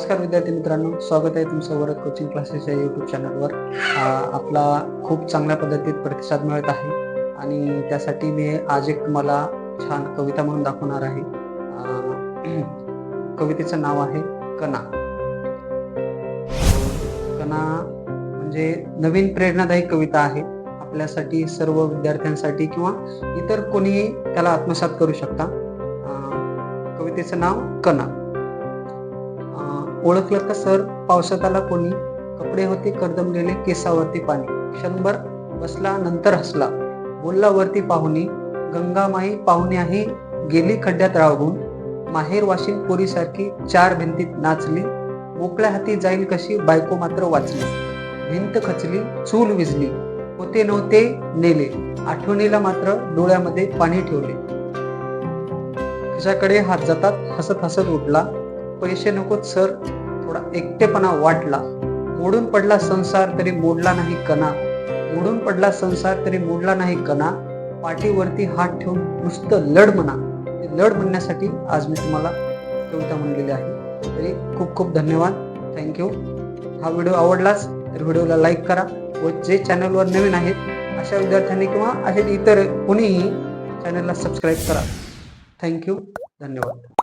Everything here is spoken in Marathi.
नमस्कार विद्यार्थी मित्रांनो स्वागत आहे तुमचं वरद कोचिंग क्लासेस या युट्यूब चॅनलवर आपला खूप चांगल्या पद्धतीत प्रतिसाद मिळत आहे आणि त्यासाठी मी आज एक तुम्हाला छान कविता म्हणून दाखवणार आहे. कवितेचं नाव आहे कणा. कणा म्हणजे नवीन प्रेरणादायी कविता आहे. आपल्यासाठी सर्व विद्यार्थ्यांसाठी किंवा इतर कोणीही त्याला आत्मसात करू शकता. कवितेचं नाव कणा. ओळखलं का सर? पावसात आला कोणी? कपडे होते कर्दमलेले केसावरती पाणी. क्षणभर बसला नंतर हसला. बोलला वरती पाहुणी गंगामाई पाहुण्याही आहे. गेली खड्ड्यात राहून. माहेर वाशिन पोरीसारखी चार भिंतीत नाचली. मोकळ्या हाती जाईल कशी बायको मात्र वाचली. भिंत खचली चूल विजली होते नव्हते नेले. आठवणीला मात्र डोळ्यामध्ये पाणी ठेवले. त्याच्याकडे हात जातात हसत हसत उठला. पैसे नकोत सर. थोडा एकटेपणा वाटला. मोडून पडला संसार तरी मोडला नाही कणा. मोडून पडला संसार तरी मोडला नाही कणा. पाठीवरती हात ठेवून नुसतं लढ म्हणा. ते लढ म्हणण्यासाठी आज मी तुम्हाला कविता म्हणलेली आहे. तरी खूप खूप धन्यवाद. थँक्यू हा व्हिडिओ आवडलाच तर व्हिडिओला लाईक करा. व जे चॅनलवर नवीन आहेत अशा विद्यार्थ्यांनी किंवा असे इतर कोणीही चॅनलला सबस्क्राईब करा. थँक्यू धन्यवाद.